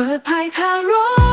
เปิดภายทางรู้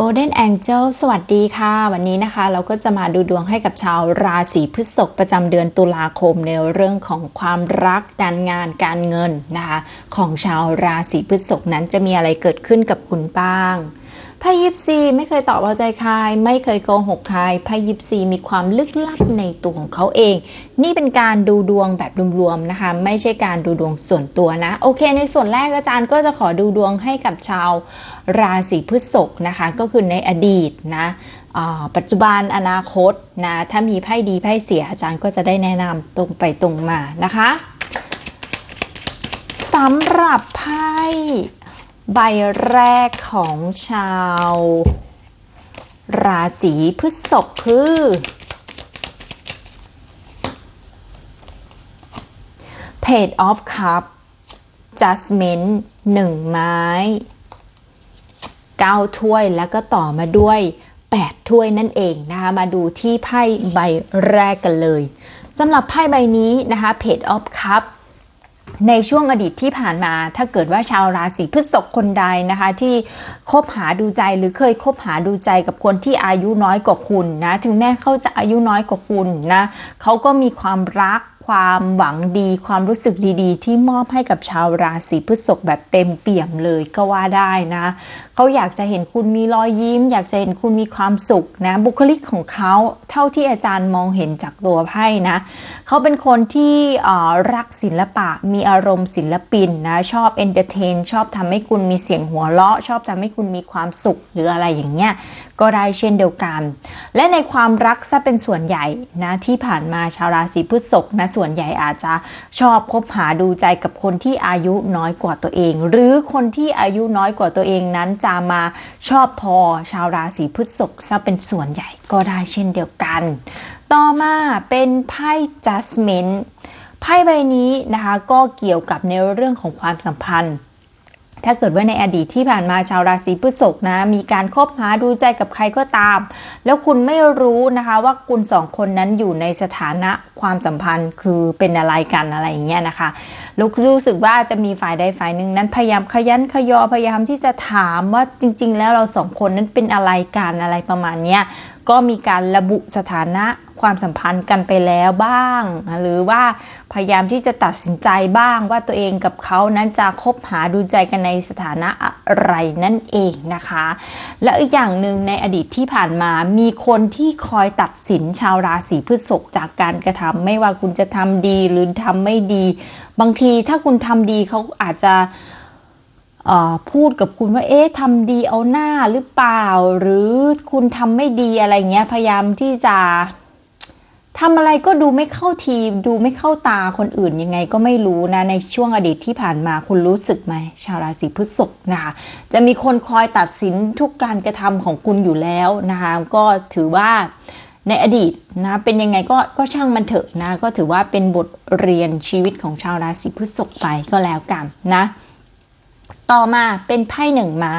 Golden Angel สวัสดีค่ะ วันนี้นะคะเราก็จะมาดูดวงให้กับชาวราศีพฤษภประจำเดือนตุลาคมในเรื่องของความรักการงานการเงินนะคะของชาวราศีพฤษภนั้นจะมีอะไรเกิดขึ้นกับคุณบ้าง ไพ่ยิปซีไม่เคยตอบเอาใจใครไม่เคยโกหกใครไพ่ยิปซีมีความลึกลับในตัวของเขาเอง นี่เป็นการดูดวงแบบรวมๆนะคะ ไม่ใช่การดูดวงส่วนตัวนะ โอเค ในส่วนแรกอาจารย์ก็จะขอดูดวงให้กับชาวราศีพฤษภนะคะ ก็คือในอดีตนะปัจจุบันอนาคตนะ ถ้ามีไพ่ดีไพ่เสียอาจารย์ก็จะได้แนะนำตรงไปตรงมานะคะสำหรับไพ่ ใบแรกของชาว ราศีพฤษภคือ Page of Cup Judgment หนึ่งไม้9ถ้วยแล้วก็ต่อมาด้วย 8 ถ้วยนั่นเองนะคะ มาดูที่ไพ่ใบแรกกันเลยสำหรับไพ่ใบนี้นะคะ Page of Cup ในช่วงอดีตที่ผ่านมา ถ้าเกิดว่าชาวราศีพฤษภคนใดนะคะ ที่คบหาดูใจหรือเคยคบหาดูใจกับคนที่อายุน้อยกว่าคุณนะ ถึงแม้เขาจะอายุน้อยกว่าคุณนะเขาก็มีความรัก ความหวังดีความรู้สึกดีๆ ที่มอบให้กับชาวราศีพฤษภแบบเต็มเปี่ยมเลยก็ว่าได้นะ เขาอยากจะเห็นคุณมีรอยยิ้ม อยากจะเห็นคุณมีความสุขนะ บุคลิกของเขาเท่าที่อาจารย์มองเห็นจากตัวไพ่นะ เขาเป็นคนที่รักศิลปะมีอารมณ์ศิลปินนะ ชอบเอนเตอร์เทนชอบทำให้คุณมีเสียงหัวเราะ ชอบทำให้คุณมีความสุขหรืออะไรอย่างเงี้ย ก็ได้เช่นเดียวกัน และในความรักซะเป็นส่วนใหญ่นะที่ผ่านมาชาวราศีพฤษภนะส่วนใหญ่อาจจะชอบคบหาดูใจกับคนที่อายุน้อยกว่าตัวเอง หรือคนที่อายุน้อยกว่าตัวเองนั้นจะมาชอบพอชาวราศีพฤษภซะเป็นส่วนใหญ่ก็ได้เช่นเดียวกัน ต่อมาเป็นไพ่ Judgment ไพ่ใบนี้นะคะก็เกี่ยวกับในเรื่องของความสัมพันธ์ ถ้าเกิดว่าในอดีตที่ผ่านมาชาวราศีพฤษภนะมีการคบหาดูใจกับใครก็ตาม แล้วคุณไม่รู้นะคะว่าคุณสองคนนั้นอยู่ในสถานะความสัมพันธ์คือเป็นอะไรกันอะไรอย่างเงี้ยนะคะแล้วรู้สึกว่าจะมีฝ่ายใดฝ่ายหนึ่งนั้นพยายามขยันขยอพยายามที่จะถามว่าจริง ๆ แล้วเราสองคนนั้นเป็นอะไรกันอะไรประมาณเนี้ยก็มีการระบุสถานะความสัมพันธ์กันไปแล้วบ้าง หรือว่า พยายามที่จะตัดสินใจบ้างว่าตัวเองกับเขานั้นจะคบหาดูใจกันในสถานะอะไรนั่นเองนะคะ และอีกอย่างหนึ่งในอดีตที่ผ่านมามีคนที่คอยตัดสินชาวราศีพฤษภจากการกระทำไม่ว่าคุณจะทำดีหรือทำไม่ดี บางทีถ้าคุณทำดีเขาอาจจะพูดกับคุณว่าเอ๊ะทำดีเอาหน้าหรือเปล่า หรือคุณทำไม่ดีอะไรเงี้ยพยายามที่จะ ทำอะไรก็ดูไม่เข้าทีดูไม่เข้าตาคนอื่นยังไงก็ไม่รู้นะ ในช่วงอดีตที่ผ่านมาคุณรู้สึกไหม ชาวราศีพฤษภนะคะจะมีคนคอยตัดสินทุกการกระทำของคุณอยู่แล้วนะคะก็ถือว่าในอดีตนะเป็นยังไงก็ก็ช่างมันเถอะนะ ก็ถือว่าเป็นบทเรียนชีวิตของชาวราศีพฤษภไปก็แล้วกันนะ ต่อมาเป็นไพ่หนึ่งไม้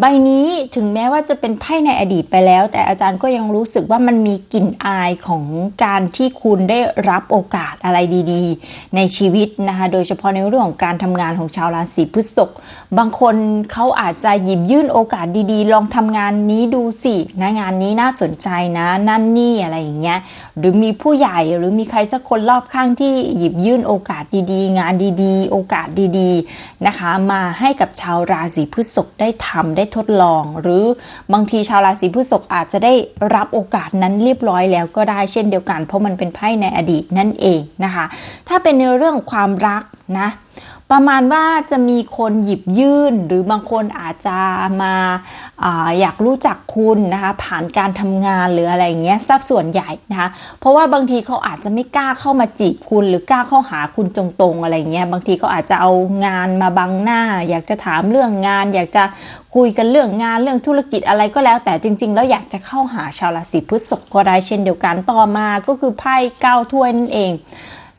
ใบนี้ถึงแม้ว่าจะเป็นไพ่ในอดีตไปแล้ว แต่อาจารย์ก็ยังรู้สึกว่ามันมีกลิ่นอายของการที่คุณได้รับโอกาสอะไรดีๆ ในชีวิตนะคะโดยเฉพาะในเรื่องของการทำงานของชาวราศีพฤษภบางคนเขาอาจจะหยิบยื่นโอกาสดีๆ ลองทำงานนี้ดูสินะงานนี้น่าสนใจนะนั่นนี่อะไรอย่างเงี้ยหรือมีผู้ใหญ่หรือมีใครสักคนรอบข้างที่หยิบยื่นโอกาสดีๆ งานดีๆ โอกาสดีๆนะคะมาให้ให้กับชาวราศีพฤษภได้ทำได้ทดลอง หรือบางทีชาวราศีพฤษภอาจจะได้รับโอกาสนั้นเรียบร้อยแล้วก็ได้เช่นเดียวกัน เพราะมันเป็นไพ่ในอดีตนั่นเองนะคะ ถ้าเป็นในเรื่องความรักนะ ประมาณว่าจะมีคนหยิบยื่น หรือบางคนอาจจะมาอาอยากรู้จักคุณนะคะผ่านการทำงานหรืออะไรอย่างเงี้ยทรัพย์ส่วนใหญ่นะคะเพราะว่าบางทีเขาอาจจะไม่กล้าเข้ามาจีบคุณ หรือกล้าเข้าหาคุณตรงๆอะไรเงี้ยบางทีเขาอาจจะเอางานมาบังหน้า อยากจะถามเรื่องงาน อยากจะคุยกันเรื่องงานเรื่องธุรกิจอะไรก็แล้ว แต่จริง ๆ แล้วอยากจะเข้าหาชาวราศีพฤษภก็ได้เช่นเดียวกันต่อมาก็คือไพ่เก้าถ้วยนั่นเอง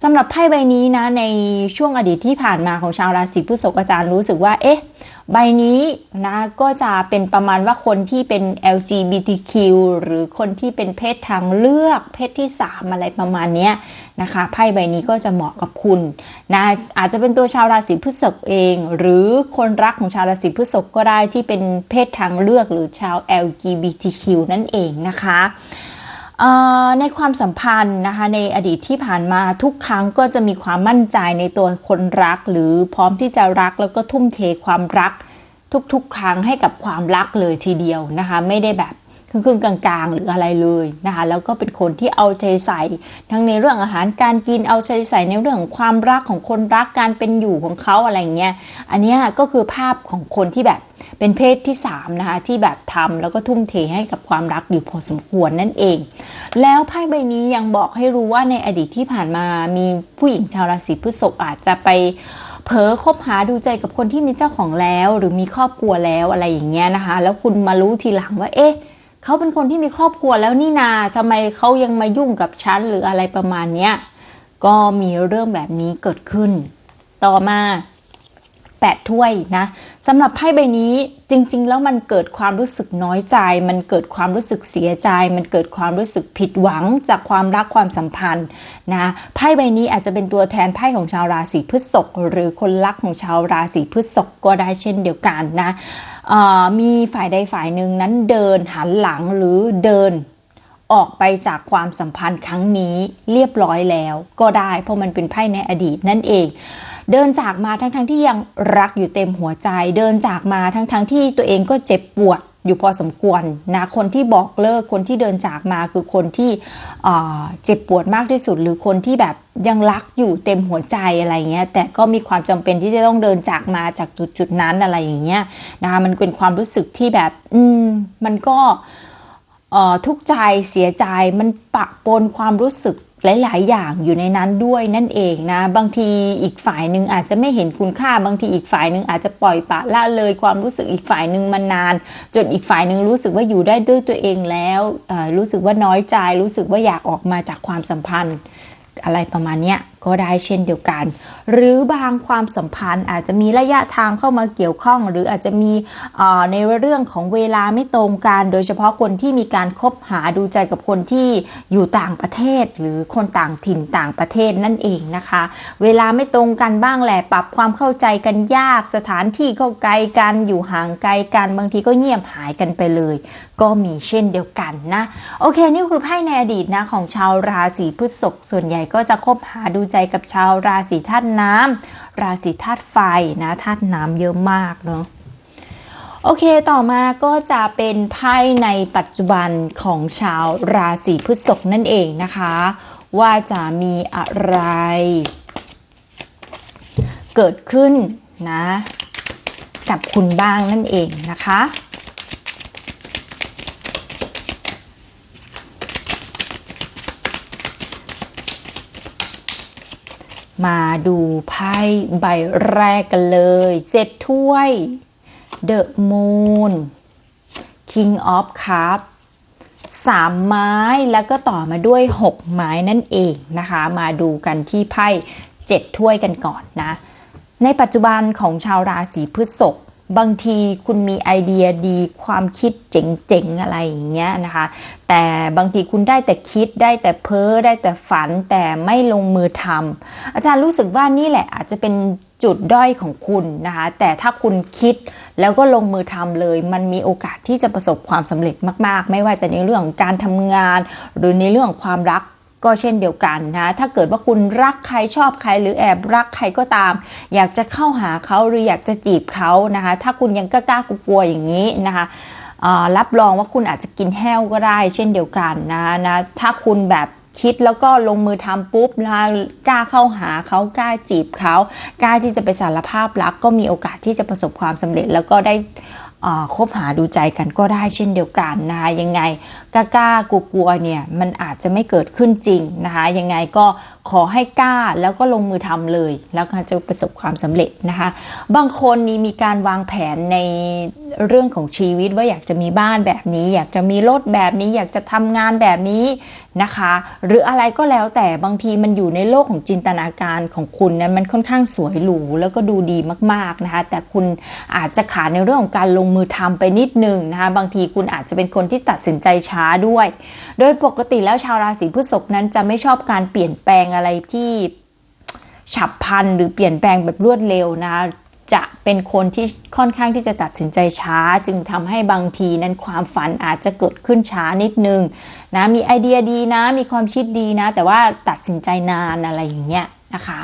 สำหรับไพ่ใบนี้นะในช่วงอดีตที่ผ่านมาของชาวราศีพฤษภอาจารย์รู้สึกว่า เอ๊ะ ใบนี้นะก็จะเป็นประมาณว่าคนที่เป็น LGBTQ หรือคนที่เป็นเพศทางเลือกเพศที่ 3 อะไรประมาณนี้นะคะไพ่ใบนี้ก็จะเหมาะกับคุณนะอาจจะเป็นตัวชาวราศีพฤษภเอง หรือคนรักของชาวราศีพฤษภก็ได้ที่เป็นเพศทางเลือกหรือชาว LGBTQ นั่นเองนะคะ ในความสัมพันธ์นะคะในอดีตที่ผ่านมาทุกครั้งก็จะมีความมั่นใจในตัวคนรัก หรือพร้อมที่จะรักแล้วก็ทุ่มเทความรัก ทุกๆ ครั้งให้กับความรักเลยทีเดียวนะคะ ไม่ได้แบบครึ่งๆกลางๆ หรืออะไรเลยนะคะแล้วก็เป็นคนที่เอาใจใส่ ทั้งในเรื่องอาหารการกินเอาใจใส่ในเรื่องของความรักของคนรักการเป็นอยู่ของเขาอะไรเงี้ยอันนี้ก็คือภาพของคนที่แบบ เป็นเพศที่3นะคะที่แบบทำแล้วก็ทุ่มเทให้กับความรักอยู่พอสมควรนั่นเอง แล้วไพ่ใบนี้ยังบอกให้รู้ว่าในอดีตที่ผ่านมามีผู้หญิงชาวราศีพฤษภอาจจะไปเผลอคบหาดูใจกับคนที่มีเจ้าของแล้ว หรือมีครอบครัวแล้วอะไรอย่างเงี้ยนะคะ แล้วคุณมารู้ทีหลังว่า เอ๊ะเขาเป็นคนที่มีครอบครัวแล้วนี่นาทำไมเขายังมายุ่งกับฉันหรืออะไรประมาณเนี้ยก็มีเรื่องแบบนี้เกิดขึ้น ต่อมา แปดถ้วยนะสำหรับไพ่ใบนี้จริง ๆ แล้วมันเกิดความรู้สึกน้อยใจ มันเกิดความรู้สึกเสียใจ มันเกิดความรู้สึกผิดหวังจากความรักความสัมพันธ์นะไพ่ใบนี้อาจจะเป็นตัวแทนไพ่ของชาวราศีพฤษภหรือคนรักของชาวราศีพฤษภก็ได้เช่นเดียวกันนะมีฝ่ายใดฝ่ายหนึ่งนั้นเดินหันหลังหรือเดิน ออกไปจากความสัมพันธ์ครั้งนี้เรียบร้อยแล้วก็ได้เพราะมันเป็นไพ่ในอดีตนั่นเอง เดินจากมาทั้งๆทที่ยังรักอยู่เต็มหัวใจ เดินจากมาทั้งๆทที่ตัวเองก็เจ็บปวดอยู่พอสมควรนะคนที่บอกเลิกคนที่เดินจากมาคือคนที่เจ็บปวดมากที่สุด หรือคนที่แบบยังรักอยู่เต็มหัวใจอะไรเงี้ยแต่ก็มีความจำเป็นที่จะต้องเดินจากมาจากจุดจุดๆนั้นอะไรอย่างเงี้ยนะคะมันเป็นความรู้สึกที่แบบ อืมมันก็ ทุกข์ใจเสียใจมันปะปนความรู้สึกหลาย ๆ อย่างอยู่ในนั้นด้วยนั่นเองนะ บางทีอีกฝ่ายหนึ่งอาจจะไม่เห็นคุณค่าบางทีอีกฝ่ายหนึ่งอาจจะปล่อยปะละเลยความรู้สึกอีกฝ่ายหนึ่งมานาน จนอีกฝ่ายหนึ่งรู้สึกว่าอยู่ได้ด้วยตัวเองแล้วรู้สึกว่าน้อยใจ รู้สึกว่าอยากออกมาจากความสัมพันธ์ อะไรประมาณเนี้ยก็ได้เช่นเดียวกัน หรือบางความสัมพันธ์อาจจะมีระยะทางเข้ามาเกี่ยวข้อง หรืออาจจะมีในเรื่องของเวลาไม่ตรงกัน โดยเฉพาะคนที่มีการคบหาดูใจกับคนที่อยู่ต่างประเทศ หรือคนต่างถิ่นต่างประเทศนั่นเองนะคะ เวลาไม่ตรงกันบ้างแหละปรับความเข้าใจกันยากสถานที่ก็ไกลกันอยู่ห่างไกลกัน บางทีก็เงียบหายกันไปเลย ก็มีเช่นเดียวกันนะ โอเค นี่คือไพ่ในอดีตนะ ของชาวราศีพฤษภส่วนใหญ่ก็จะคบหาดูใจกับชาวราศีธาตุน้ำราศีธาตุไฟนะธาตุน้ำเยอะมากเนาะโอเค ต่อมาก็จะเป็นไพ่ในปัจจุบันของชาวราศีพฤษภนั่นเองนะคะ ว่าจะมีอะไร เกิดขึ้นนะ กับคุณบ้างนั่นเองนะคะ มาดูไพ่ใบแรกกันเลยเจ็ดถ้วย The Moon King of Cup สามไม้แล้วก็ต่อมาด้วย 6 ไม้นั่นเองนะคะ มาดูกันที่ไพ่7ถ้วยกันก่อนนะ ในปัจจุบันของชาวราศีพฤษภ บางทีคุณมีไอเดียดีความคิดเจ๋งๆอะไรอย่างเงี้ยนะคะ แต่บางทีคุณได้แต่คิดได้แต่เพ้อได้แต่ฝันแต่ไม่ลงมือทำอาจารย์รู้สึกว่านี่แหละอาจจะเป็นจุดด้อยของคุณนะคะ แต่ถ้าคุณคิดแล้วก็ลงมือทำเลย มันมีโอกาสที่จะประสบความสำเร็จมาก ๆ ไม่ว่าจะในเรื่องของการทำงาน หรือในเรื่องของความรัก ก็เช่นเดียวกันนะถ้าเกิดว่าคุณรักใครชอบใครหรือแอบรักใครก็ตาม อยากจะเข้าหาเขาหรืออยากจะจีบเขานะคะ ถ้าคุณยังกล้ากลัวอย่างนี้นะคะรับรองว่าคุณอาจจะกินแห้วก็ได้ เช่นเดียวกันนะนะถ้าคุณแบบคิดแล้วก็ลงมือทำปุ๊บแล้วกล้าเข้าหาเขากล้าจีบเขากล้าที่จะไปสารภาพรัก ก็มีโอกาสที่จะประสบความสำเร็จแล้วก็ได้คบหาดูใจกันก็ได้เช่นเดียวกันนะคะยังไง กล้ากล้ากลัวๆเนี่ยมันอาจจะไม่เกิดขึ้นจริงนะคะยังไงก็ขอให้กล้าแล้วก็ลงมือทำเลย แล้วจะประสบความสำเร็จนะคะ บางคนนี่มีการวางแผนในเรื่องของชีวิตว่าอยากจะมีบ้านแบบนี้ อยากจะมีรถแบบนี้ อยากจะทำงานแบบนี้นะคะ หรืออะไรก็แล้วแต่บางทีมันอยู่ในโลกของจินตนาการของคุณนั้นมันค่อนข้างสวยหรูแล้วก็ดูดีมากๆนะคะแต่คุณอาจจะขาดในเรื่องของการลงมือทำไปนิดนึงนะคะบางทีคุณอาจจะเป็นคนที่ตัดสินใจช้าด้วย โดยปกติแล้วชาวราศีพฤษภนั้นจะไม่ชอบการเปลี่ยนแปลงอะไรที่ฉับพลันหรือเปลี่ยนแปลงแบบรวดเร็วนะจะเป็นคนที่ค่อนข้างที่จะตัดสินใจช้า จึงทำให้บางทีนั้นความฝันอาจจะเกิดขึ้นช้านิดนึงนะมีไอเดียดีนะ มีความคิดดีนะ แต่ว่าตัดสินใจนานอะไรอย่างเงี้ยนะคะ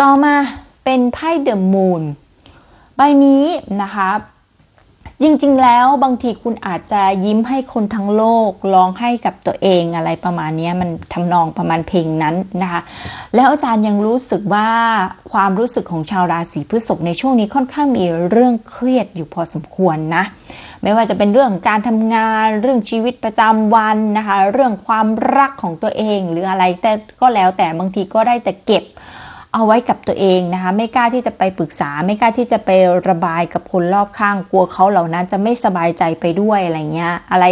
ต่อมาเป็นไพ่เดอะมูนใบนี้นะคะ จริง ๆ แล้วบางทีคุณอาจจะยิ้มให้คนทั้งโลกร้องให้กับตัวเองอะไรประมาณนี้มันทำนองประมาณเพลงนั้นนะคะ แล้วอาจารย์ยังรู้สึกว่าความรู้สึกของชาวราศีพฤษภในช่วงนี้ค่อนข้างมีเรื่องเครียดอยู่พอสมควรนะไม่ว่าจะเป็นเรื่องการทำงานเรื่องชีวิตประจำวันนะคะ เรื่องความรักของตัวเองหรืออะไรแต่ก็แล้วแต่บางทีก็ได้แต่เก็บ เอาไว้กับตัวเองนะคะ ไม่กล้าที่จะไปปรึกษา ไม่กล้าที่จะไประบายกับคนรอบข้าง กลัวเขาเหล่านั้นจะไม่สบายใจไปด้วยอะไรเงี้ย อะไร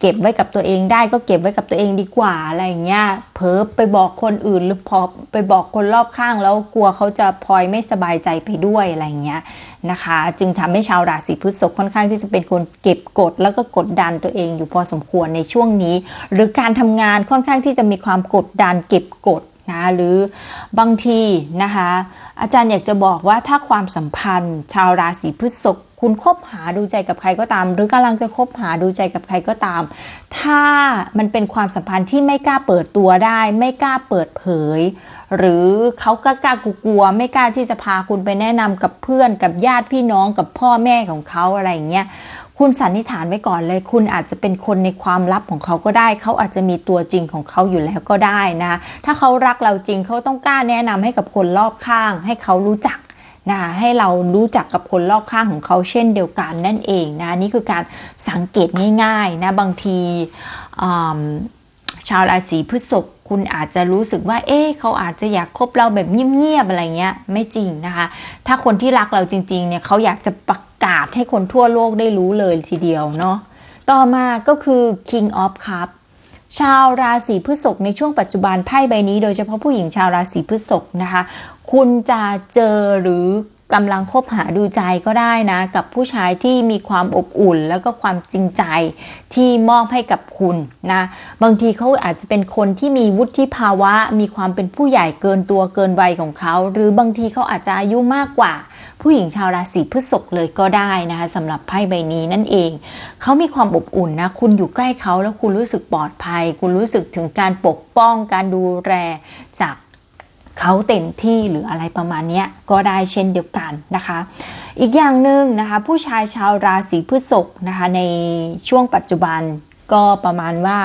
เก็บไว้กับตัวเองได้ก็เก็บไว้กับตัวเองดีกว่าอะไรเงี้ย เผลอไปบอกคนอื่นหรือพอไปบอกคนรอบข้าง แล้วกลัวเขาจะพลอยไม่สบายใจไปด้วยอะไรเงี้ยนะคะ จึงทำให้ชาวราศีพฤษภค่อนข้างที่จะเป็นคนเก็บกดแล้วก็กดดันตัวเองอยู่พอสมควรในช่วงนี้ หรือการทำงานค่อนข้างที่จะมีความกดดันเก็บกด นะหรือบางทีนะคะอาจารย์อยากจะบอกว่าถ้าความสัมพันธ์ ชาวราศีพฤษภคุณคบหาดูใจกับใครก็ตาม หรือกำลังจะคบหาดูใจกับใครก็ตาม ถ้ามันเป็นความสัมพันธ์ที่ไม่กล้าเปิดตัวได้ ไม่กล้าเปิดเผย หรือเขากล้ากล้ากลัวไม่กล้าที่จะพาคุณไปแนะนำกับเพื่อนกับญาติพี่น้องกับพ่อแม่ของเขาอะไรอย่างเงี้ย คุณสันนิษฐานไว้ก่อนเลย คุณอาจจะเป็นคนในความลับของเขาก็ได้ เขาอาจจะมีตัวจริงของเขาอยู่แล้วก็ได้นะ ถ้าเขารักเราจริงเขาต้องกล้าแนะนำให้กับคนรอบข้าง ให้เขารู้จักนะให้เรารู้จักกับคนรอบข้างของเขาเช่นเดียวกันนั่นเองนะนี่คือการสังเกตง่ายๆนะบางทีชาวราศีพฤษภคุณอาจจะรู้สึกว่า เอ๊ะเขาอาจจะอยากคบเราแบบเงียบๆอะไรเงี้ย ไม่จริงนะคะ ถ้าคนที่รักเราจริงๆเนี่ยเขาอยากจะประ กาศให้คนทั่วโลกได้รู้เลยทีเดียวเนาะต่อมาก็คือ King of Cup ชาวราศีพฤษภในช่วงปัจจุบันไพ่ใบนี้โดยเฉพาะผู้หญิงชาวราศีพฤษภนะคะ คุณจะเจอหรือกำลังคบหาดูใจก็ได้นะ กับผู้ชายที่มีความอบอุ่น แล้วก็ความจริงใจที่มอบให้กับคุณนะบางทีเขาอาจจะเป็นคนที่มีวุฒิภาวะ มีความเป็นผู้ใหญ่เกินตัวเกินวัยของเขา หรือบางทีเขาอาจจะอายุมากกว่า ผู้หญิงชาวราศีพฤษภเลยก็ได้นะคะสำหรับไพ่ใบนี้นั่นเอง เขามีความอบอุ่นนะ คุณอยู่ใกล้เขาแล้วคุณรู้สึกปลอดภัย คุณรู้สึกถึงการปกป้องการดูแลจากเขาเต็มที่หรืออะไรประมาณนี้ก็ได้เช่นเดียวกันนะคะ อีกอย่างหนึ่งนะคะ ผู้ชายชาวราศีพฤษภนะคะในช่วงปัจจุบันก็ประมาณว่า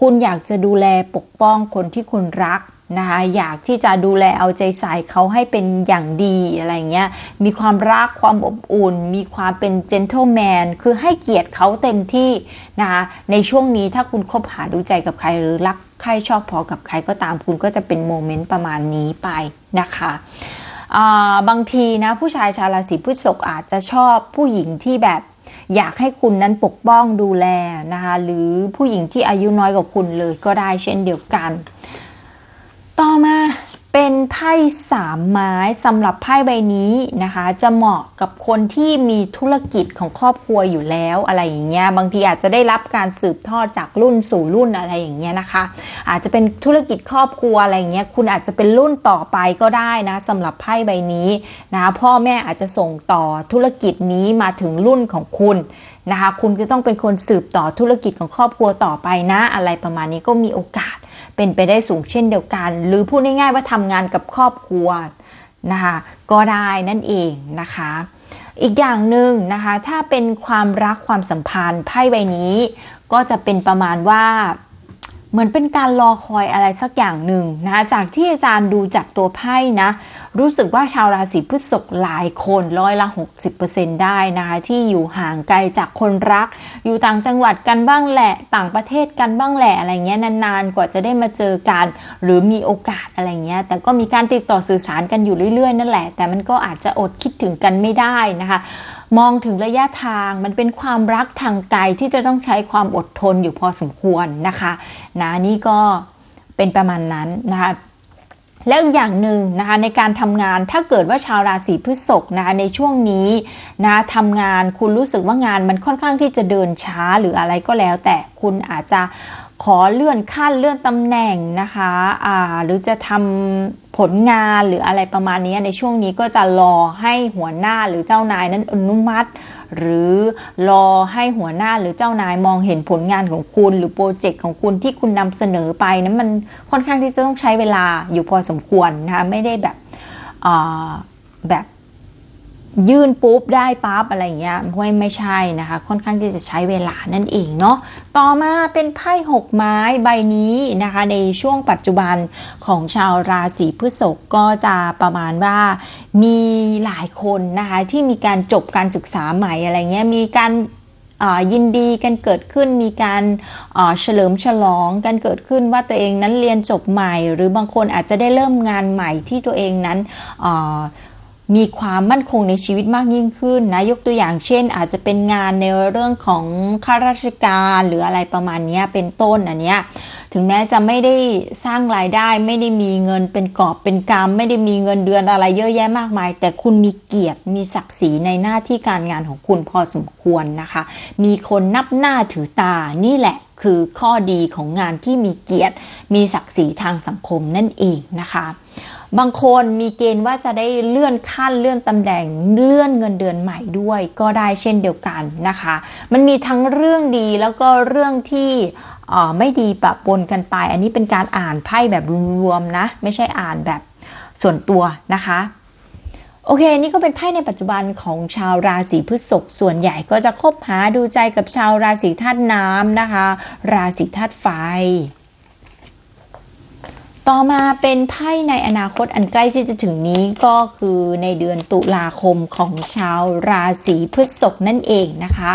คุณอยากจะดูแลปกป้องคนที่คุณรัก นะคะอยากที่จะดูแลเอาใจใส่เขาให้เป็นอย่างดีอะไรเงี้ยมีความรักความอบอุ่น มีความเป็น gentleman คือให้เกียรติเขาเต็มที่นะคะในช่วงนี้ถ้าคุณคบหาดูใจกับใครหรือรักใครชอบพอกับใครก็ตามคุณก็จะเป็นโมเมนต์ประมาณนี้ไปนะคะบางทีนะผู้ชายชาวราศีพฤษภอาจจะชอบผู้หญิงที่แบบอยากให้คุณนั้นปกป้องดูแลนะคะหรือผู้หญิงที่อายุน้อยกว่าคุณเลยก็ได้เช่นเดียวกัน ไพ่สามไม้สำหรับไพ่ใบนี้นะคะ จะเหมาะกับคนที่มีธุรกิจของครอบครัวอยู่แล้วอะไรอย่างเงี้ยบางทีอาจจะได้รับการสืบทอดจากรุ่นสู่รุ่นอะไรอย่างเงี้ยนะคะ อาจจะเป็นธุรกิจครอบครัวอะไรอย่างเงี้ยคุณอาจจะเป็นรุ่นต่อไปก็ได้นะสำหรับไพ่ใบนี้นะคะพ่อแม่อาจจะส่งต่อธุรกิจนี้มาถึงรุ่นของคุณนะคะ คุณจะต้องเป็นคนสืบต่อธุรกิจของครอบครัวต่อไปนะ อะไรประมาณนี้ก็มีโอกาส เป็นไปได้สูงเช่นเดียวกัน หรือพูดง่ายๆว่าทำงานกับครอบครัวนะคะก็ได้นั่นเองนะคะ อีกอย่างหนึ่งนะคะถ้าเป็นความรักความสัมพันธ์ไพ่ใบนี้ ก็จะเป็นประมาณว่า เหมือนเป็นการรอคอยอะไรสักอย่างหนึ่งนะคะจากที่อาจารย์ดูจากตัวไพ่นะ รู้สึกว่าชาวราศีพฤษภหลายคนร้อยละ 60%ได้นะคะที่อยู่ห่างไกลจากคนรัก อยู่ต่างจังหวัดกันบ้างแหละ ต่างประเทศกันบ้างแหละอะไรเงี้ยนานๆ กว่าจะได้มาเจอกัน หรือมีโอกาสอะไรเงี้ยแต่ก็มีการติดต่อสื่อสารกันอยู่เรื่อยๆ นั่นแหละ แต่มันก็อาจจะอดคิดถึงกันไม่ได้นะคะ มองถึงระยะทางมันเป็นความรักทางไกลที่จะต้องใช้ความอดทนอยู่พอสมควรนะคะนะนี่ก็เป็นประมาณนั้นนะคะแล้วอีกอย่างหนึ่งนะคะในการทำงานถ้าเกิดว่าชาวราศีพฤษภนะคะในช่วงนี้นะทำงานคุณรู้สึกว่างานมันค่อนข้างที่จะเดินช้าหรืออะไรก็แล้ว แต่คุณอาจจะ ขอเลื่อนขั้นเลื่อนตำแหน่งนะคะอ่าหรือจะทำผลงานหรืออะไรประมาณนี้ในช่วงนี้ก็จะรอให้หัวหน้าหรือเจ้านายนั้นอนุมัติ หรือรอให้หัวหน้าหรือเจ้านายมองเห็นผลงานของคุณ หรือโปรเจกต์ของคุณที่คุณนำเสนอไปนั้นมันค่อนข้างที่จะต้องใช้เวลาอยู่พอสมควรนะคะไม่ได้แบบแบบ ยื่นปุ๊บได้ปั๊บอะไรเงี้ยไม่ไม่ใช่นะคะ ค่อนข้างที่จะใช้เวลานั่นเองเนาะต่อมาเป็นไพ่หกไม้ใบนี้นะคะ ในช่วงปัจจุบันของชาวราศีพฤษภก็จะประมาณว่ามีหลายคนนะคะที่มีการจบการศึกษาใหม่อะไรเงี้ยมีการยินดีกันเกิดขึ้นมีการเฉลิมฉลองกันเกิดขึ้นว่าตัวเองนั้นเรียนจบใหม่ หรือบางคนอาจจะได้เริ่มงานใหม่ที่ตัวเองนั้น มีความมั่นคงในชีวิตมากยิ่งขึ้นนะยกตัวอย่างเช่น อาจจะเป็นงานในเรื่องของข้าราชการหรืออะไรประมาณนี้เป็นต้นอันเนี้ยถึงแม้จะไม่ได้สร้างรายได้ ไม่ได้มีเงินเป็นกอบเป็นกำไม่ได้มีเงินเดือนอะไรเยอะแยะมากมาย แต่คุณมีเกียรติมีศักดิ์ศรีในหน้าที่การงานของคุณพอสมควรนะคะ มีคนนับหน้าถือตานี่แหละคือข้อดีของงานที่มีเกียรติ มีศักดิ์ศรีทางสังคมนั่นเองนะคะ บางคนมีเกณฑ์ว่าจะได้เลื่อนขั้นเลื่อนตำแหน่งเลื่อนเงินเดือนใหม่ด้วยก็ได้เช่นเดียวกันนะคะ มันมีทั้งเรื่องดีแล้วก็เรื่องที่ไม่ดีปะปนกันไป อันนี้เป็นการอ่านไพ่แบบรวมๆนะ ไม่ใช่อ่านแบบส่วนตัวนะคะโอเค นี่ก็เป็นไพ่ในปัจจุบันของชาวราศีพฤษภ ส่วนใหญ่ก็จะคบหาดูใจกับชาวราศีธาตุน้ำนะคะ ราศีธาตุไฟ ต่อมาเป็นไพ่ในอนาคตอันใกล้ที่จะถึงนี้ก็คือในเดือนตุลาคมของชาวราศีพฤษภนั่นเองนะคะ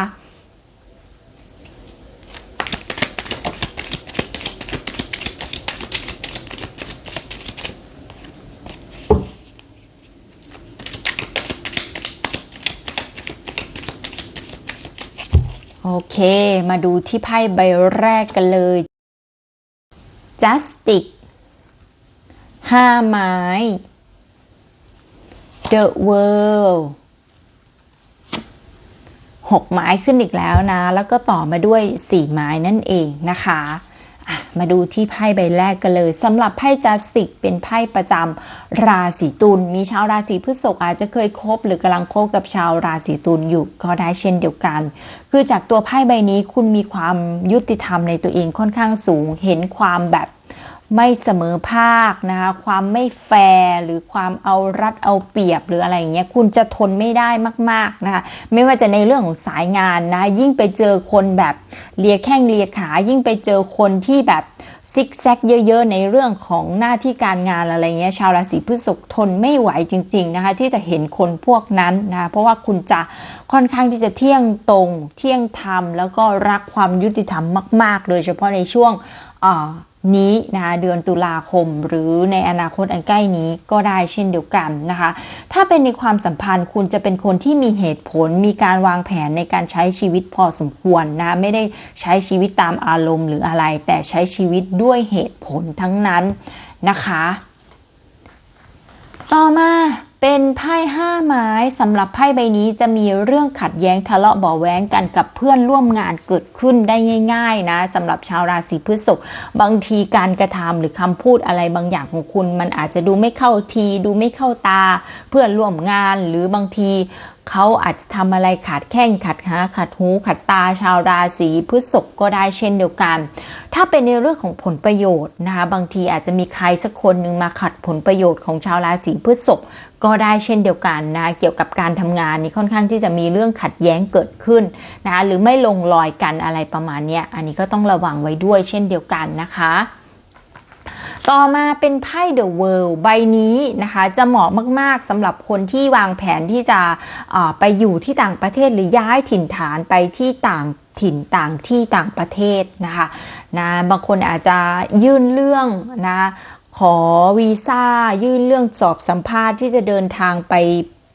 โอเค มาดูที่ไพ่ใบแรกกันเลย Justice ห้าไม้ The World หกไม้ขึ้นอีกแล้วนะ แล้วก็ต่อมาด้วยสี่ไม้นั่นเองนะคะอะมาดูที่ไพ่ใบแรกกันเลยสำหรับไพ่จัสติกเป็นไพ่ประจำราศีตุลมีชาวราศีพฤษภอาจจะเคยคบหรือกำลังคบกับชาวราศีตุลอยู่ก็ได้เช่นเดียวกัน คือจากตัวไพ่ใบนี้คุณมีความยุติธรรมในตัวเองค่อนข้างสูง เห็นความแบบ ไม่เสมอภาคนะคะความไม่แฟร์หรือความเอารัดเอาเปรียบหรืออะไรอย่างเงี้ยคุณจะทนไม่ได้มากๆนะคะไม่ว่าจะในเรื่องของสายงานนะยิ่งไปเจอคนแบบเลียแข้งเลียขา ยิ่งไปเจอคนที่แบบซิกแซกเยอะๆ ในเรื่องของหน้าที่การงานอะไรเงี้ยชาวราศีพฤษภทนไม่ไหวจริง ๆนะคะ ที่จะเห็นคนพวกนั้นนะคะเพราะว่าคุณจะค่อนข้างที่จะเที่ยงตรง เที่ยงธรรมแล้วก็รักความยุติธรรมมาก ๆ โดยเฉพาะในช่วงอ่า นี้นะคะเดือนตุลาคม หรือในอนาคตอันใกล้นี้ก็ได้เช่นเดียวกันนะคะ ถ้าเป็นในความสัมพันธ์คุณจะเป็นคนที่มีเหตุผลมีการวางแผนในการใช้ชีวิตพอสมควรนะไม่ได้ใช้ชีวิตตามอารมณ์หรืออะไร แต่ใช้ชีวิตด้วยเหตุผลทั้งนั้นนะคะ ต่อมา เป็นไพ่ห้าไม้สำหรับไพ่ใบนี้จะมีเรื่องขัดแย้งทะเลาะเบาแว้งกันกับเพื่อนร่วมงานเกิดขึ้นได้ง่าย ๆ นะสำหรับชาวราศีพฤษภบางทีการกระทำหรือคำพูดอะไรบางอย่างของคุณ มันอาจจะดูไม่เข้าทีดูไม่เข้าตา เพื่อนร่วมงานหรือบางทีเขาอาจจะทำอะไรขาดแข้งขัดขาขัดหูขัดตาชาวราศีพฤษภก็ได้เช่นเดียวกัน ถ้าเป็นในเรื่องของผลประโยชน์นะคะบางทีอาจจะมีใครสักคนหนึ่งมาขัดผลประโยชน์ของชาวราศีพฤษภ ก็ได้เช่นเดียวกันนะเกี่ยวกับการทำงานนี่ค่อนข้างที่จะมีเรื่องขัดแย้งเกิดขึ้นนะหรือไม่ลงรอยกันอะไรประมาณนี้อันนี้ก็ต้องระวังไว้ด้วยเช่นเดียวกันนะคะต่อมาเป็นไพ่ The World ใบนี้นะคะจะเหมาะมากๆสำหรับคนที่วางแผนที่จะไปอยู่ที่ต่างประเทศหรือย้ายถิ่นฐานไปที่ต่างถิ่นต่างที่ต่างประเทศนะคะนะบางคนอาจจะยื่นเรื่องนะ ขอวีซ่ายื่นเรื่องสอบสัมภาษณ์ที่จะเดินทางไป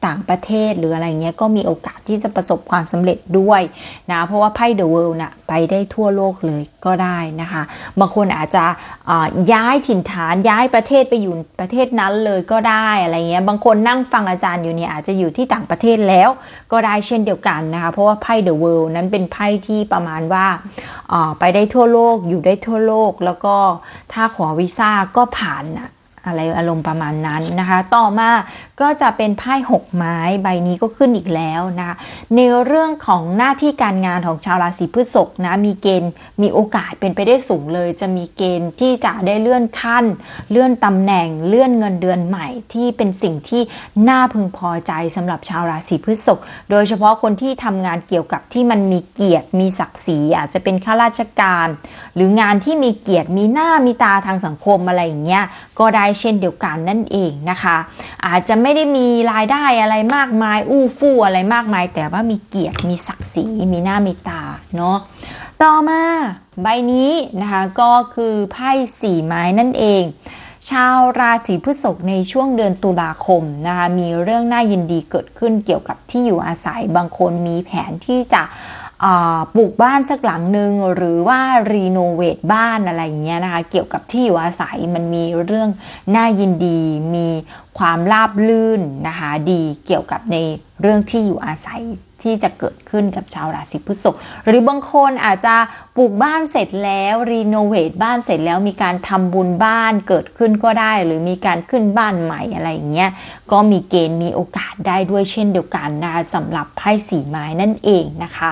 ต่างประเทศหรืออะไรเงี้ยก็มีโอกาสที่จะประสบความสำเร็จด้วยนะเพราะว่าไพ่ The World น่ะไปได้ทั่วโลกเลยก็ได้นะคะบางคนอาจจะย้ายถิ่นฐานย้ายประเทศไปอยู่ประเทศนั้นเลยก็ได้อะไรเงี้ยบางคนนั่งฟังอาจารย์อยู่เนี่ยอาจจะอยู่ที่ต่างประเทศแล้วก็ได้เช่นเดียวกันนะคะเพราะว่าไพ่ The World นั้นเป็นไพ่ที่ประมาณว่าอ่าไปได้ทั่วโลกอยู่ได้ทั่วโลก แล้วก็ถ้าขอวีซ่าก็ผ่านนะ อะไรอารมณ์ประมาณนั้นนะคะ ต่อมาก็จะเป็นไพ่หกไม้ใบนี้ก็ขึ้นอีกแล้วนะคะ ในเรื่องของหน้าที่การงานของชาวราศีพฤษภนะมีเกณฑ์มีโอกาสเป็นไปได้สูงเลย จะมีเกณฑ์ที่จะได้เลื่อนขั้น เลื่อนตำแหน่งเลื่อนเงินเดือนใหม่ที่เป็นสิ่งที่น่าพึงพอใจสำหรับชาวราศีพฤษภโดยเฉพาะคนที่ทำงานเกี่ยวกับที่มันมีเกียรติมีศักดิ์ศรีอาจจะเป็นข้าราชการ หรืองานที่มีเกียรติมีหน้ามีตาทางสังคมอะไรอย่างเงี้ยก็ได้เช่นเดียวกันนั่นเองนะคะ อาจจะไม่ได้มีรายได้อะไรมากมาย อู้ฟู่อะไรมากมาย แต่ว่ามีเกียรติมีศักดิ์ศรีมีหน้ามีตาเนาะต่อมาใบนี้นะคะก็คือไพ่สี่ไม้นั่นเอง ชาวราศีพฤษภในช่วงเดือนตุลาคมนะคะมีเรื่องน่ายินดีเกิดขึ้นเกี่ยวกับที่อยู่อาศัยบางคนมีแผนที่จะ ปลูกบ้านสักหลังหนึ่งหรือว่ารีโนเวทบ้านอะไรอย่างเงี้ยนะคะ เกี่ยวกับที่อยู่อาศัยมันมีเรื่องน่ายินดี มีความราบลื่นนะคะ ดีเกี่ยวกับใน เรื่องที่อยู่อาศัยที่จะเกิดขึ้นกับชาวราศีพฤษภหรือบางคนอาจจะปลูกบ้านเสร็จแล้วรีโนเวทบ้านเสร็จแล้วมีการทำบุญบ้านเกิดขึ้นก็ได้ หรือมีการขึ้นบ้านใหม่อะไรอย่างเงี้ยก็มีเกณฑ์มีโอกาสได้ด้วยเช่นเดียวกันนะคะสำหรับไพ่สีไม้นั่นเองนะคะ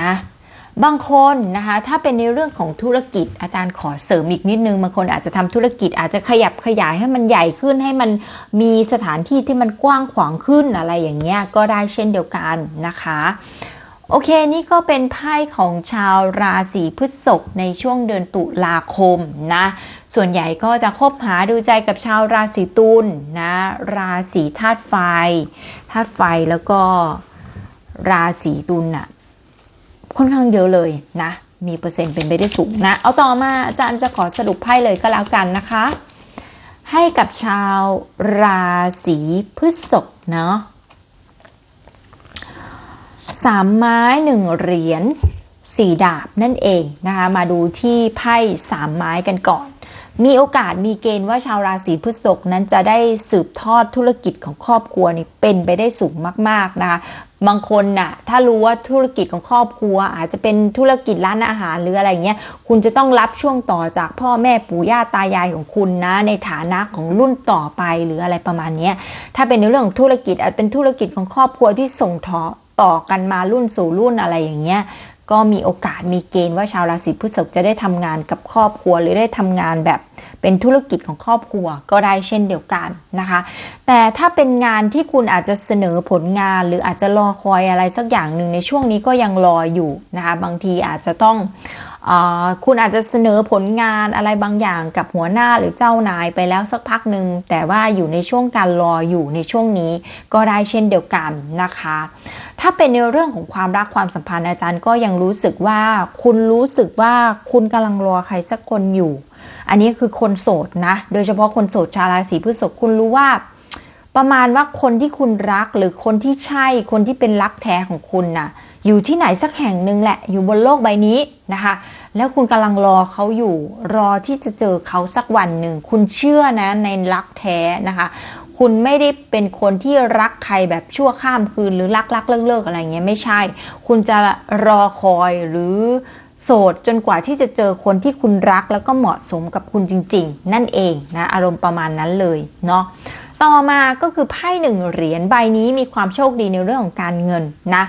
นะ บางคนนะคะถ้าเป็นในเรื่องของธุรกิจอาจารย์ขอเสริมอีกนิดนึงบางคนอาจจะทำธุรกิจอาจจะขยับขยายให้มันใหญ่ขึ้นให้มันมีสถานที่ที่มันกว้างขวางขึ้นอะไรอย่างเงี้ยก็ได้เช่นเดียวกันนะคะ โอเคนี่ก็เป็นไพ่ของชาวราศีพฤษภในช่วงเดือนตุลาคมนะส่วนใหญ่ก็จะคบหาดูใจกับชาวราศีตุลนะราศีธาตุไฟธาตุไฟแล้วก็ราศีตุลน่ะ ค่อนข้างเยอะเลยนะ มีเปอร์เซ็นต์เป็นไปได้สูงนะ เอาต่อมาอาจารย์จะขอสรุปไพ่เลยก็แล้วกันนะคะ ให้กับชาวราศีพฤษภเนาะสามไม้หนึ่งเหรียญสี่ดาบนั่นเองนะคะมาดูที่ไพ่สามไม้กันก่อน มีโอกาสมีเกณฑ์ว่าชาวราศีพฤษภนั้นจะได้สืบทอดธุรกิจของครอบครัวนี่เป็นไปได้สูงมาก ๆ นะคะ บางคนน่ะ ถ้ารู้ว่าธุรกิจของครอบครัว อาจจะเป็นธุรกิจร้านอาหารหรืออะไรเงี้ย คุณจะต้องรับช่วงต่อจากพ่อแม่ปู่ย่าตายายของคุณนะ ในฐานะของรุ่นต่อไปหรืออะไรประมาณนี้ถ้าเป็นในเรื่องของธุรกิจอาจเป็นธุรกิจของครอบครัวที่ส่งทอต่อกันมารุ่นสู่รุ่นอะไรอย่างเงี้ย ก็มีโอกาสมีเกณฑ์ว่าชาวราศีพฤษภจะได้ทำงานกับครอบครัว หรือได้ทำงานแบบเป็นธุรกิจของครอบครัวก็ได้เช่นเดียวกันนะคะ แต่ถ้าเป็นงานที่คุณอาจจะเสนอผลงาน หรืออาจจะรอคอยอะไรสักอย่างหนึ่งในช่วงนี้ก็ยังรออยู่นะคะบางทีอาจจะต้องคุณอาจจะเสนอผลงานอะไรบางอย่างกับหัวหน้าหรือเจ้านายไปแล้วสักพักหนึ่งแต่ว่าอยู่ในช่วงการรออยู่ในช่วงนี้ก็ได้เช่นเดียวกันนะคะ ถ้าเป็นในเรื่องของความรักความสัมพันธ์อาจารย์ก็ยังรู้สึกว่า คุณรู้สึกว่าคุณกำลังรอใครสักคนอยู่ อันนี้คือคนโสดนะ โดยเฉพาะคนโสดชาวราศีพฤษภคุณรู้ว่า ประมาณว่าคนที่คุณรักหรือคนที่ใช่คนที่เป็นรักแท้ของคุณน่ะอยู่ที่ไหนสักแห่งหนึ่งแหละ อยู่บนโลกใบนี้นะคะ แล้วคุณกำลังรอเขาอยู่ รอที่จะเจอเขาสักวันหนึ่ง คุณเชื่อนะในรักแท้นะคะ คุณไม่ได้เป็นคนที่รักใครแบบชั่วข้ามคืนหรือรักรักเลิกเลิกอะไรเงี้ยไม่ใช่ คุณจะรอคอยหรือโสดจนกว่าที่จะเจอคนที่คุณรักแล้วก็เหมาะสมกับคุณจริง ๆ นั่นเองนะอารมณ์ประมาณนั้นเลยเนาะต่อมาก็คือไพ่หนึ่งเหรียญใบนี้มีความโชคดีในเรื่องของการเงินนะ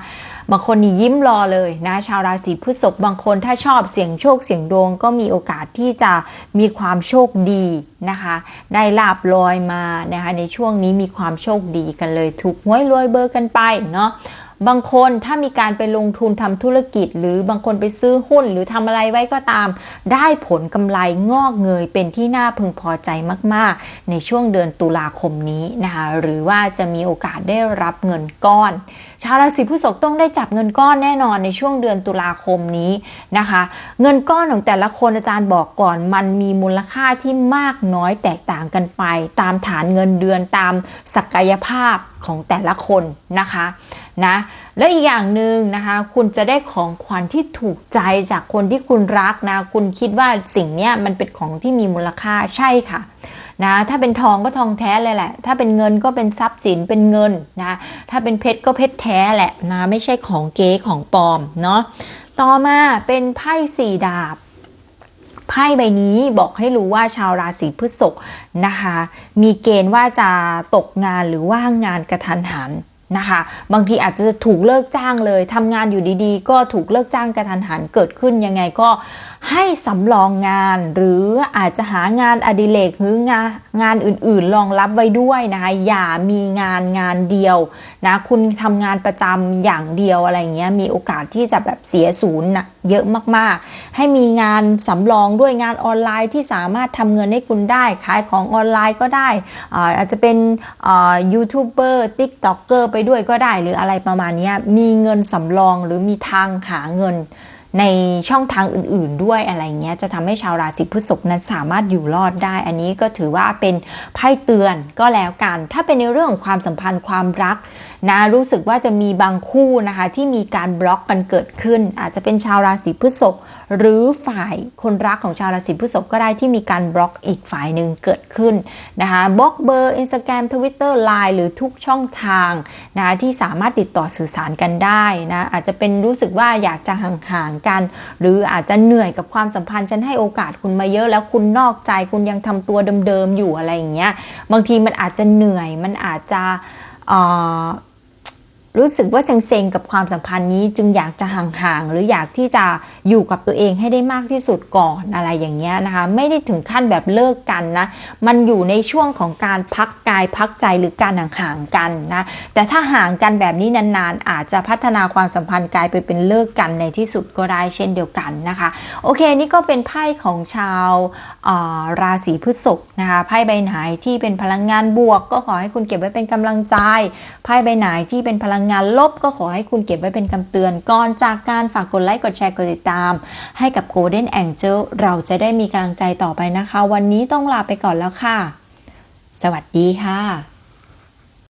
บางคนนี่ยิ้มรอเลยนะชาวราศีพฤษภบางคนถ้าชอบเสี่ยงโชคเสี่ยงดวงก็มีโอกาสที่จะมีความโชคดีนะคะ ได้ลาบลอยมานะคะในช่วงนี้มีความโชคดีกันเลย ถูกหวยรวยเบอร์กันไปเนาะ บางคนถ้ามีการไปลงทุนทำธุรกิจ หรือบางคนไปซื้อหุ้นหรือทำอะไรไว้ก็ตาม ได้ผลกำไรงอกเงยเป็นที่น่าพึงพอใจมาก ๆ ในช่วงเดือนตุลาคมนี้นะคะหรือว่าจะมีโอกาสได้รับเงินก้อน ชาวราศีพฤษภต้องได้จับเงินก้อนแน่นอนในช่วงเดือนตุลาคมนี้นะคะ เงินก้อนของแต่ละคนอาจารย์บอกก่อน มันมีมูลค่าที่มากน้อยแตกต่างกันไป ตามฐานเงินเดือนตามศักยภาพของแต่ละคนนะคะ นะและอีกอย่างหนึ่งนะคะคุณจะได้ของขวัญที่ถูกใจจากคนที่คุณรักนะคุณคิดว่าสิ่งนี้มันเป็นของที่มีมูลค่าใช่ค่ะนะถ้าเป็นทองก็ทองแท้เลยแหละ ถ้าเป็นเงินก็เป็นทรัพย์สินเป็นเงินนะถ้าเป็นเพชรก็เพชรแท้แหละนะไม่ใช่ของเก๊ของปลอมเนาะต่อมาเป็นไพ่สี่ดาบไพ่ใบนี้บอกให้รู้ว่าชาวราศีพฤษภนะคะ มีเกณฑ์ว่าจะตกงานหรือว่างงานกระทันหัน นะคะ บางทีอาจจะถูกเลิกจ้างเลยทำงานอยู่ดีๆ ก็ถูกเลิกจ้างกระทันหันเกิดขึ้นยังไงก็ ให้สำรองงานหรืออาจจะหางานอดิเรกหรืองานงานอื่นๆรองรับไว้ด้วยนะคะอย่ามีงานงานเดียวนะคุณทำงานประจำอย่างเดียวอะไรเงี้ยมีโอกาสที่จะแบบเสียศูนย์นะเยอะมากๆ ให้มีงานสำรองด้วยงานออนไลน์ที่สามารถทำเงินให้คุณได้ขายของออนไลน์ก็ได้อาอาจจะเป็นยูทูบเบอร์ติ๊กต็อกเกอร์ไปด้วยก็ได้หรืออะไรประมาณนี้มีเงินสำรองหรือมีทางหาเงิน ในช่องทางอื่นๆด้วยอะไรเงี้ยจะทำให้ชาวราศีพฤษภนั้นสามารถอยู่รอดได้ อันนี้ก็ถือว่าเป็นไพ่เตือนก็แล้วกัน ถ้าเป็นในเรื่องของความสัมพันธ์ความรัก นะรู้สึกว่าจะมีบางคู่นะคะที่มีการบล็อกกันเกิดขึ้น อาจจะเป็นชาวราศีพฤษภหรือฝ่ายคนรักของชาวราศีพฤษภก็ได้ที่มีการบล็อกอีกฝ่ายหนึ่งเกิดขึ้นนะคะบล็อกเบอร์ Instagram Twitter Line หรือทุกช่องทางนะที่สามารถติดต่อสื่อสารกันได้นะอาจจะเป็นรู้สึกว่าอยากจะห่างๆกัน หรืออาจจะเหนื่อยกับความสัมพันธ์ฉันให้โอกาสคุณมาเยอะแล้วคุณนอกใจคุณยังทำตัวเดิมๆอยู่อะไรอย่างเงี้ยบางทีมันอาจจะเหนื่อยมันอาจจะ รู้สึกว่าเซ็งๆกับความสัมพันธ์นี้จึงอยากจะห่างๆหรืออยากที่จะอยู่กับตัวเองให้ได้มากที่สุดก่อนอะไรอย่างเงี้ยนะคะ ไม่ได้ถึงขั้นแบบเลิกกันนะ มันอยู่ในช่วงของการพักกายพักใจหรือการห่างๆกันนะ แต่ถ้าห่างกันแบบนี้นานๆ อาจจะพัฒนาความสัมพันธ์กลายไปเป็นเลิกกันในที่สุดก็ได้เช่นเดียวกันนะคะ โอเคนี่ก็เป็นไพ่ของชาวราศีพฤษภนะคะไพ่ใบไหนที่เป็นพลังงานบวก ก็ขอให้คุณเก็บไว้เป็นกำลังใจไพ่ใบไหนที่เป็นพลังงงานลบก็ขอให้คุณเก็บไว้เป็นคำเตือน ก่อนจากการฝากกดไลค์ กดแชร์ กดติดตาม ให้กับ Golden Angel เราจะได้มีกำลังใจต่อไปนะคะ วันนี้ต้องลาไปก่อนแล้วค่ะ สวัสดีค่ะ